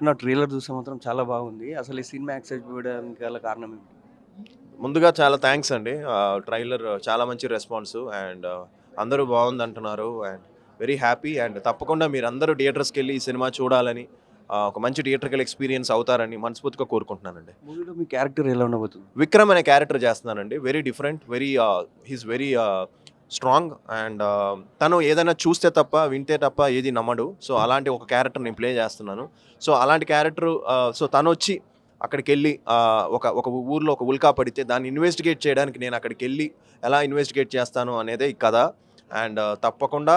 చెప్తున్న ట్రైలర్ చూస్తే మాత్రం చాలా బాగుంది. అసలు ఈ సినిమా యాక్సెప్ట్ చేయడానికి గల కారణం ఏంటి ముందుగా చాలా థ్యాంక్స్ అండి. ట్రైలర్ చాలా మంచి రెస్పాన్స్ అండ్ అందరూ బాగుంది అంటున్నారు అండ్ వెరీ హ్యాపీ అండ్ తప్పకుండా మీరు అందరూ థియేటర్స్కి వెళ్ళి ఈ సినిమా చూడాలని ఒక మంచి థియేటర్కల్ ఎక్స్పీరియన్స్ అవుతారని మనస్ఫూర్తిగా కోరుకుంటున్నానండి. మూవీలో మీ క్యారెక్టర్ ఎలా ఉండబోతుంది? విక్రమ్ అనే క్యారెక్టర్ చేస్తున్నానండి. Very different very he's very strong and తను ఏదైనా చూస్తే తప్ప వింటే తప్ప ఏది నమ్మడు. సో అలాంటి ఒక క్యారెక్టర్ నేను ప్లే చేస్తున్నాను. సో అలాంటి క్యారెక్టర్ సో తను వచ్చి అక్కడికి వెళ్ళి ఒక ఒక ఊర్లో ఒక ఉల్కా పడితే దాన్ని ఇన్వెస్టిగేట్ చేయడానికి నేను అక్కడికి వెళ్ళి ఎలా ఇన్వెస్టిగేట్ చేస్తాను అనేదే ఈ కథ. అండ్ తప్పకుండా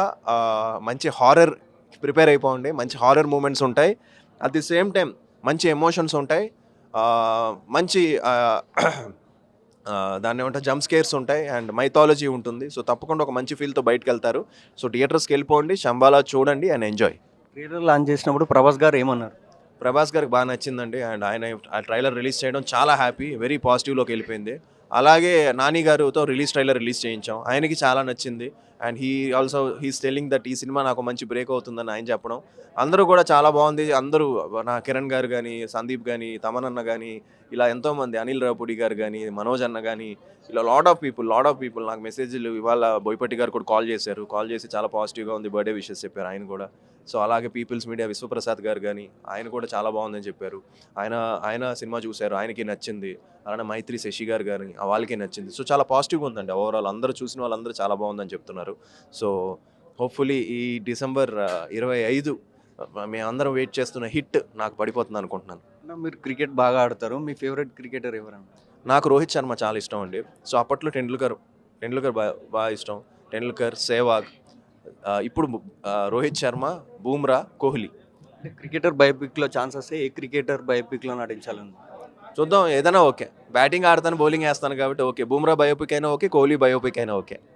మంచి హారర్ ప్రిపేర్ అయిపోండి. మంచి హారర్ మూమెంట్స్ ఉంటాయి. అట్ ది సేమ్ టైం మంచి ఎమోషన్స్ ఉంటాయి. మంచి దాన్ని ఏమంటారు? జంప్ స్కేర్స్ ఉంటాయి అండ్ మైథాలజీ ఉంటుంది. సో తప్పకుండా ఒక మంచి ఫీల్తో బయటకు వెళ్తారు సో థియేటర్స్కి వెళ్ళిపోండి శంబాలా చూడండి అండ్ ఎంజాయ్ ట్రైలర్ లాంచ్ చేసినప్పుడు ప్రభాస్ గారు ఏమన్నారు? ప్రభాస్ గారికి బాగా నచ్చిందండి. అండ్ ఆయన ఆ ట్రైలర్ రిలీజ్ చేయడం చాలా హ్యాపీ వెరీ పాజిటివ్లోకి వెళ్ళిపోయింది. అలాగే నాని గారుతో రిలీజ్ ట్రైలర్ రిలీజ్ చేయించాం. ఆయనకి చాలా నచ్చింది. And he also he's telling that ఈ సినిమా నాకు మంచి బ్రేక్ అవుతుందని ఆయన చెప్పడం. అందరూ కూడా చాలా బాగుంది. అందరూ నా కిరణ్ గారు కానీ సందీప్ కానీ తమన్ అన్న కానీ ఇలా ఎంతోమంది అనిల్ రావుపూడి గారు కానీ మనోజ్ అన్న కానీ ఇలా lot of people lot of people నాకు మెసేజ్లు ఇవాళ బోయపట్టి గారు కూడా కాల్ చేశారు. కాల్ చేసి చాలా పాజిటివ్గా ఉంది బర్త్డే విషెస్ చెప్పారు ఆయన కూడా. సో అలాగే పీపుల్స్ మీడియా విశ్వప్రసాద్ గారు కానీ ఆయన కూడా చాలా బాగుందని చెప్పారు. ఆయన ఆయన సినిమా చూశారు ఆయనకి నచ్చింది. అలానే మైత్రి శశి గారు గారి వాళ్ళకి నచ్చింది. సో చాలా పాజిటివ్గా ఉందండి. ఓవరాల్ అందరూ చూసిన వాళ్ళందరూ చాలా బాగుందని చెప్తున్నారు. సో హోప్ఫుల్లీ ఈ డిసెంబర్ ఇరవై ఐదు మేమందరం వెయిట్ చేస్తున్న హిట్ నాకు పడిపోతుంది అనుకుంటున్నాను. మీరు క్రికెట్ బాగా ఆడతారు. మీ ఫేవరెట్ క్రికెటర్ ఎవరన్నా నాకు రోహిత్ శర్మ చాలా ఇష్టం అండి. సో అప్పట్లో టెండూల్కర్ టెండూల్కర్ బాగా బాగా ఇష్టం. టెండూల్కర్ సేవాగ్ ఇప్పుడు రోహిత్ శర్మ బూమ్రా కోహ్లీ. అంటే క్రికెటర్ బయోపిక్లో ఛాన్స్ వస్తే ఏ క్రికెటర్ బయోపిక్లో నటించాలని? చూద్దాం ఏదైనా ఓకే. బ్యాటింగ్ ఆడతాను బౌలింగ్ వేస్తాను కాబట్టి ఓకే. బూమ్రా బయోపిక్ అయినా ఓకే కోహ్లీ బయోపిక్ అయినా ఓకే.